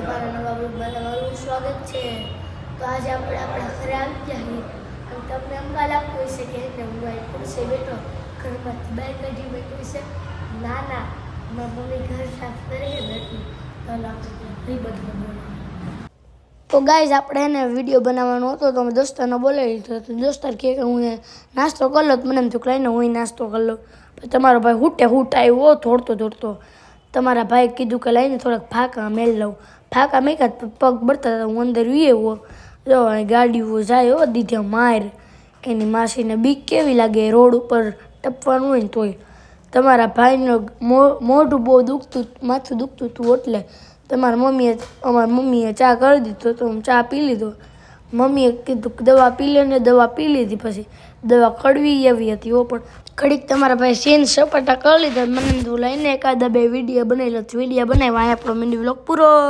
તમારા નવા બ્લોગમાં સ્વાગત છે. તો આજે આપણે આપણા ઘરે આવી ગયા છીએ. તમને કાલ લાગતું હશે કે હું અહીં ખુરશી બેઠો ઘરમાંથી બહાર કાઢી બેઠું છે. ના ના મારા મમ્મી ઘર સાફ કરી બેઠી તો આપણે બધું તો ગાઈઝ, આપણે એને વીડિયો બનાવવાનો હતો તો અમે દોસ્તારને બોલાવી લીધો તો દોસ્તાર કહે કે હું નાસ્તો કરી લો તો મને એમ થયું લઈને હું નાસ્તો કરી લઉં. તમારો ભાઈ હુટે હુટ આવ્યો દોડતો દોડતો તમારા ભાઈ કીધું કે લઈને થોડાક ફાંકા મેળ લઉં. ફાંકા તો પગ બળતા હતા હું અંદર વીએવો જો અહીં ગાડીઓ જાય હો, દીધે માર. એની માસીને બીક કેવી લાગે? રોડ ઉપર ટપવાનું હોય ને તોય. તમારા ભાઈનું મો- મોઢું બહુ દુખતું, માથું દુખતું હતું એટલે તમારા મમ્મીએ, અમારા મમ્મીએ ચા કરી દીધો તો હું ચા પી લીધો. મમ્મીએ કીધું કે દવા પી લે ને દવા પી લીધી પછી દવા કડવી એવી હતી ઓ પણ ઘડીક તમારા ભાઈ સીન સપાટા કરી લીધા. મને લઈને એકાદા બે વીડિયો બનાવી લો વીડિયો બનાવ્યા આપણો મિની બ્લોગ પૂરો.